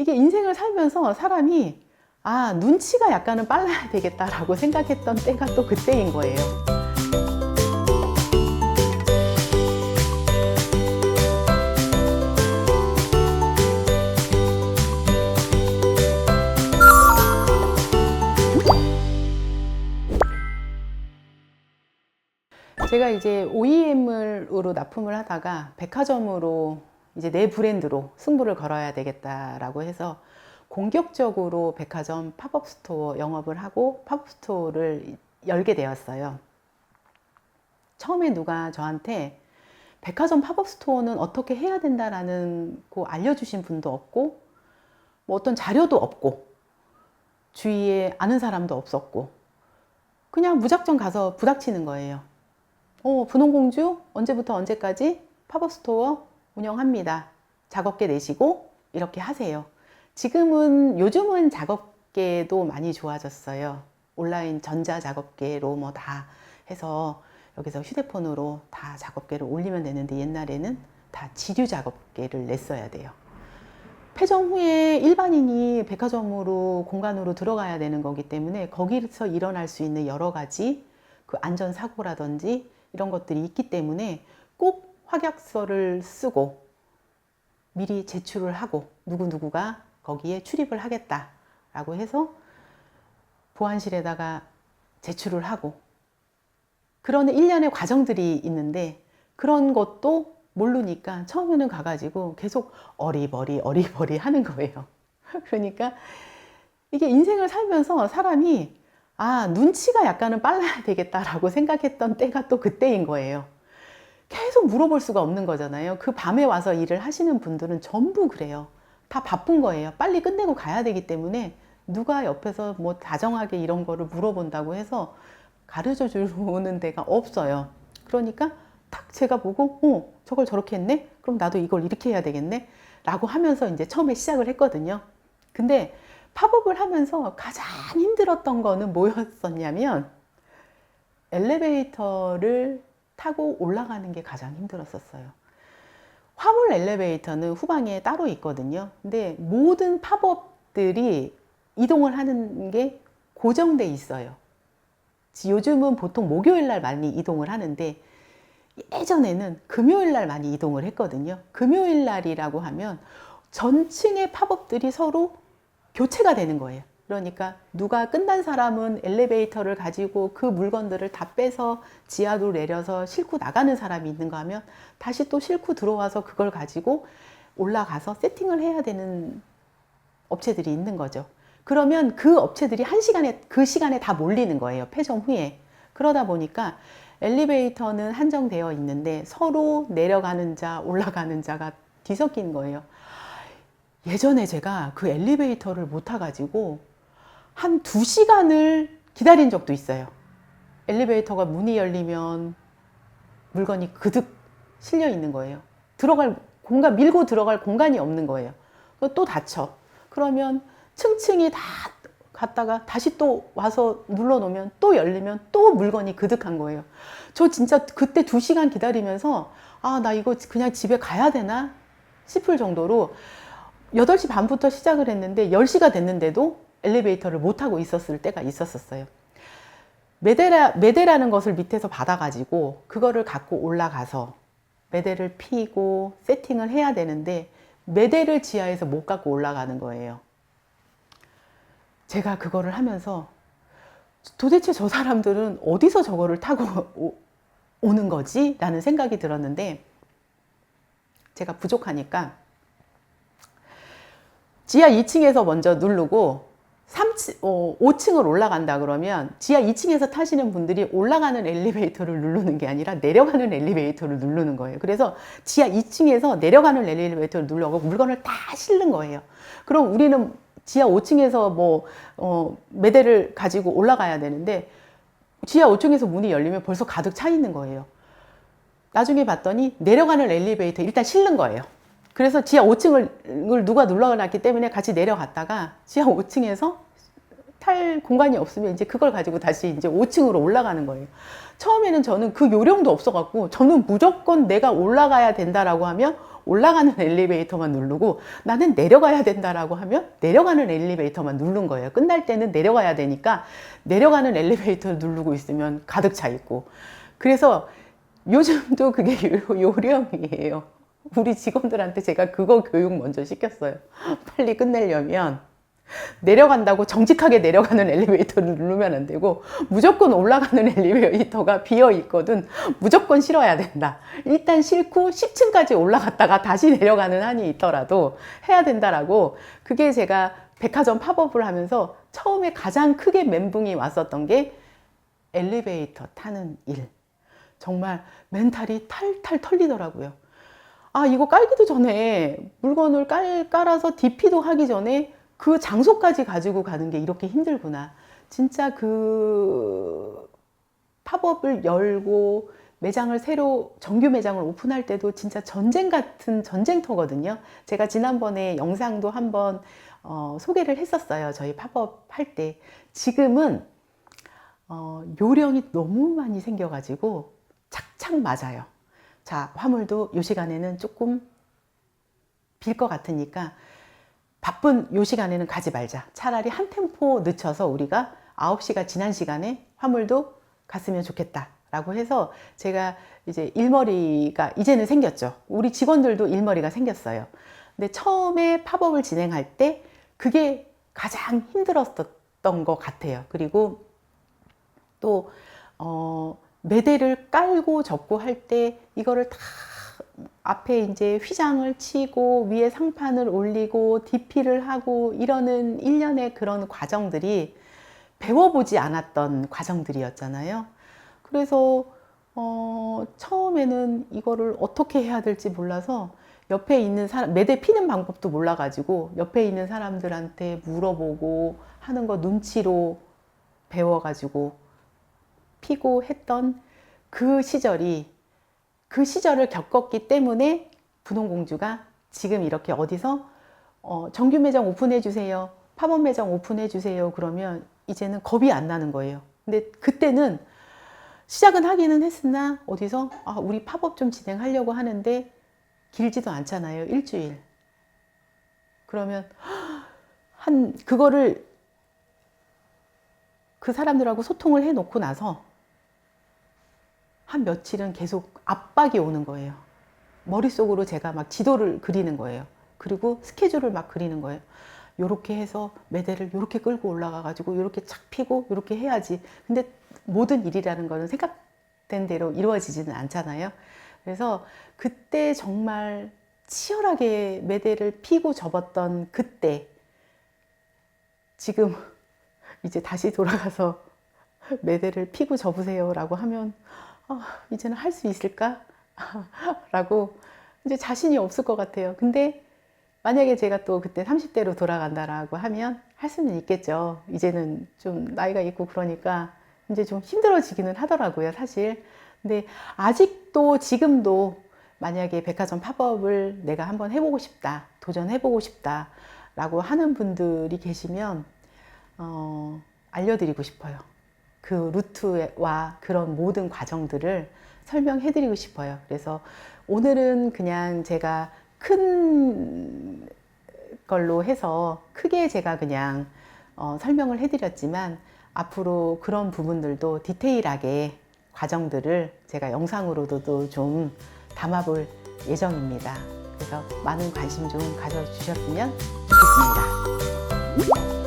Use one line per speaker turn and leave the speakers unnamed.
이게 인생을 살면서 사람이 아, 눈치가 약간은 빨라야 되겠다라고 생각했던 때가 또 그때인 거예요. 제가 이제 OEM으로 납품을 하다가 백화점으로 이제 내 브랜드로 승부를 걸어야 되겠다라고 해서 공격적으로 백화점 팝업 스토어 영업을 하고 팝업 스토어를 열게 되었어요. 처음에 누가 저한테 백화점 팝업 스토어는 어떻게 해야 된다라는 거 알려주신 분도 없고 뭐 어떤 자료도 없고 주위에 아는 사람도 없었고 그냥 무작정 가서 부닥치는 거예요. 어, 분홍공주 언제부터 언제까지 팝업 스토어 운영합니다. 작업계 내시고 이렇게 하세요. 지금은 요즘은 작업계도 많이 좋아졌어요. 온라인 전자 작업계로 뭐 다 해서 여기서 휴대폰으로 다 작업계를 올리면 되는데 옛날에는 다 지류 작업계를 냈어야 돼요. 폐점 후에 일반인이 백화점으로 공간으로 들어가야 되는 거기 때문에 거기서 일어날 수 있는 여러 가지 그 안전 사고라든지 이런 것들이 있기 때문에 꼭 확약서를 쓰고 미리 제출을 하고 누구누구가 거기에 출입을 하겠다라고 해서 보안실에다가 제출을 하고 그런 일련의 과정들이 있는데 그런 것도 모르니까 처음에는 가가지고 계속 어리버리 어리버리 하는 거예요. 그러니까 이게 인생을 살면서 사람이 아, 눈치가 약간은 빨라야 되겠다라고 생각했던 때가 또 그때인 거예요. 계속 물어볼 수가 없는 거잖아요. 그 밤에 와서 일을 하시는 분들은 전부 그래요. 다 바쁜 거예요. 빨리 끝내고 가야 되기 때문에 누가 옆에서 뭐 다정하게 이런 거를 물어본다고 해서 가르쳐 주는 데가 없어요. 그러니까 탁 제가 보고, 어, 저걸 저렇게 했네? 그럼 나도 이걸 이렇게 해야 되겠네? 라고 하면서 이제 처음에 시작을 했거든요. 근데 팝업을 하면서 가장 힘들었던 거는 뭐였었냐면 엘리베이터를 타고 올라가는 게 가장 힘들었었어요. 화물 엘리베이터는 후방에 따로 있거든요. 근데 모든 팝업들이 이동을 하는 게 고정돼 있어요. 요즘은 보통 목요일 날 많이 이동을 하는데 예전에는 금요일 날 많이 이동을 했거든요. 금요일 날이라고 하면 전층의 팝업들이 서로 교체가 되는 거예요. 그러니까 누가 끝난 사람은 엘리베이터를 가지고 그 물건들을 다 빼서 지하로 내려서 싣고 나가는 사람이 있는가 하면 다시 또 싣고 들어와서 그걸 가지고 올라가서 세팅을 해야 되는 업체들이 있는 거죠. 그러면 그 업체들이 한 시간에 그 시간에 다 몰리는 거예요. 폐점 후에. 그러다 보니까 엘리베이터는 한정되어 있는데 서로 내려가는 자, 올라가는 자가 뒤섞인 거예요. 예전에 제가 그 엘리베이터를 못 타가지고 한 두 시간을 기다린 적도 있어요. 엘리베이터가 문이 열리면 물건이 그득 실려 있는 거예요. 들어갈 공간, 밀고 들어갈 공간이 없는 거예요. 또 닫혀. 그러면 층층이 다 갔다가 다시 또 와서 눌러 놓으면 또 열리면 또 물건이 그득한 거예요. 저 진짜 그때 두 시간 기다리면서 아, 나 이거 그냥 집에 가야 되나 싶을 정도로 8시 반부터 시작을 했는데 10시가 됐는데도 엘리베이터를 못 타고 있었을 때가 있었었어요. 메데라, 메데라는 것을 밑에서 받아가지고 그거를 갖고 올라가서 메데를 피고 세팅을 해야 되는데 메데를 지하에서 못 갖고 올라가는 거예요. 제가 그거를 하면서 도대체 저 사람들은 어디서 저거를 타고 오, 오는 거지? 라는 생각이 들었는데 제가 부족하니까 지하 2층에서 먼저 누르고 3층, 어, 5층을 올라간다 그러면 지하 2층에서 타시는 분들이 올라가는 엘리베이터를 누르는 게 아니라 내려가는 엘리베이터를 누르는 거예요. 그래서 지하 2층에서 내려가는 엘리베이터를 눌러고 물건을 다 실는 거예요. 그럼 우리는 지하 5층에서 뭐, 어, 매대를 가지고 올라가야 되는데 지하 5층에서 문이 열리면 벌써 가득 차 있는 거예요. 나중에 봤더니 내려가는 엘리베이터 일단 실는 거예요. 그래서 지하 5층을 누가 눌러놨기 때문에 같이 내려갔다가 지하 5층에서 탈 공간이 없으면 이제 그걸 가지고 다시 이제 5층으로 올라가는 거예요. 처음에는 저는 그 요령도 없어갖고 저는 무조건 내가 올라가야 된다라고 하면 올라가는 엘리베이터만 누르고 나는 내려가야 된다라고 하면 내려가는 엘리베이터만 누른 거예요. 끝날 때는 내려가야 되니까 내려가는 엘리베이터를 누르고 있으면 가득 차 있고. 그래서 요즘도 그게 요- 요령이에요. 우리 직원들한테 제가 그거 교육 먼저 시켰어요. 빨리 끝내려면 내려간다고 정직하게 내려가는 엘리베이터를 누르면 안 되고 무조건 올라가는 엘리베이터가 비어 있거든 무조건 실어야 된다. 일단 실고 10층까지 올라갔다가 다시 내려가는 한이 있더라도 해야 된다라고 그게 제가 백화점 팝업을 하면서 처음에 가장 크게 멘붕이 왔었던 게 엘리베이터 타는 일. 정말 멘탈이 탈탈 털리더라고요. 아, 이거 깔기도 전에 물건을 깔, 깔아서 DP도 하기 전에 그 장소까지 가지고 가는 게 이렇게 힘들구나. 진짜 그 팝업을 열고 매장을 새로 정규 매장을 오픈할 때도 진짜 전쟁 같은 전쟁터거든요. 제가 지난번에 영상도 한번 어, 소개를 했었어요. 저희 팝업 할 때. 지금은 어, 요령이 너무 많이 생겨가지고 착착 맞아요. 자, 화물도 요 시간에는 조금 빌 것 같으니까 바쁜 요 시간에는 가지 말자. 차라리 한 템포 늦춰서 우리가 9시가 지난 시간에 화물도 갔으면 좋겠다. 라고 해서 제가 이제 일머리가 이제는 생겼죠. 우리 직원들도 일머리가 생겼어요. 근데 처음에 팝업을 진행할 때 그게 가장 힘들었던 것 같아요. 그리고 또, 어, 매대를 깔고 접고 할 때 이거를 다 앞에 이제 휘장을 치고 위에 상판을 올리고 DP를 하고 이러는 일련의 그런 과정들이 배워보지 않았던 과정들이었잖아요. 그래서 어, 처음에는 이거를 어떻게 해야 될지 몰라서 옆에 있는 사람, 매대 피는 방법도 몰라가지고 옆에 있는 사람들한테 물어보고 하는 거 눈치로 배워가지고 피고 했던 그 시절이 그 시절을 겪었기 때문에 분홍공주가 지금 이렇게 어디서 어, 정규 매장 오픈해 주세요. 팝업 매장 오픈해 주세요. 그러면 이제는 겁이 안 나는 거예요. 근데 그때는 시작은 하기는 했으나 어디서 아, 우리 팝업 좀 진행하려고 하는데 길지도 않잖아요. 일주일. 그러면 한 그거를 그 사람들하고 소통을 해 놓고 나서 한 며칠은 계속 압박이 오는 거예요. 머릿속으로 제가 막 지도를 그리는 거예요. 그리고 스케줄을 막 그리는 거예요. 요렇게 해서 매대를 요렇게 끌고 올라가 가지고 요렇게 착 피고 요렇게 해야지. 근데 모든 일이라는 거는 생각된 대로 이루어지지는 않잖아요. 그래서 그때 정말 치열하게 매대를 피고 접었던 그때 지금 이제 다시 돌아가서 매대를 피고 접으세요라고 하면 아, 이제는 할 수 있을까? 라고 이제 자신이 없을 것 같아요. 근데 만약에 제가 또 그때 30대로 돌아간다라고 하면 할 수는 있겠죠. 이제는 좀 나이가 있고 그러니까 이제 좀 힘들어지기는 하더라고요, 사실. 근데 아직도 지금도 만약에 백화점 팝업을 내가 한번 해보고 싶다, 도전해보고 싶다, 라고 하는 분들이 계시면, 어, 알려드리고 싶어요. 그 루트와 그런 모든 과정들을 설명해 드리고 싶어요. 그래서 오늘은 그냥 제가 큰 걸로 해서 크게 제가 그냥 어, 설명을 해 드렸지만 앞으로 그런 부분들도 디테일하게 과정들을 제가 영상으로도 좀 담아볼 예정입니다. 그래서 많은 관심 좀 가져주셨으면 좋겠습니다.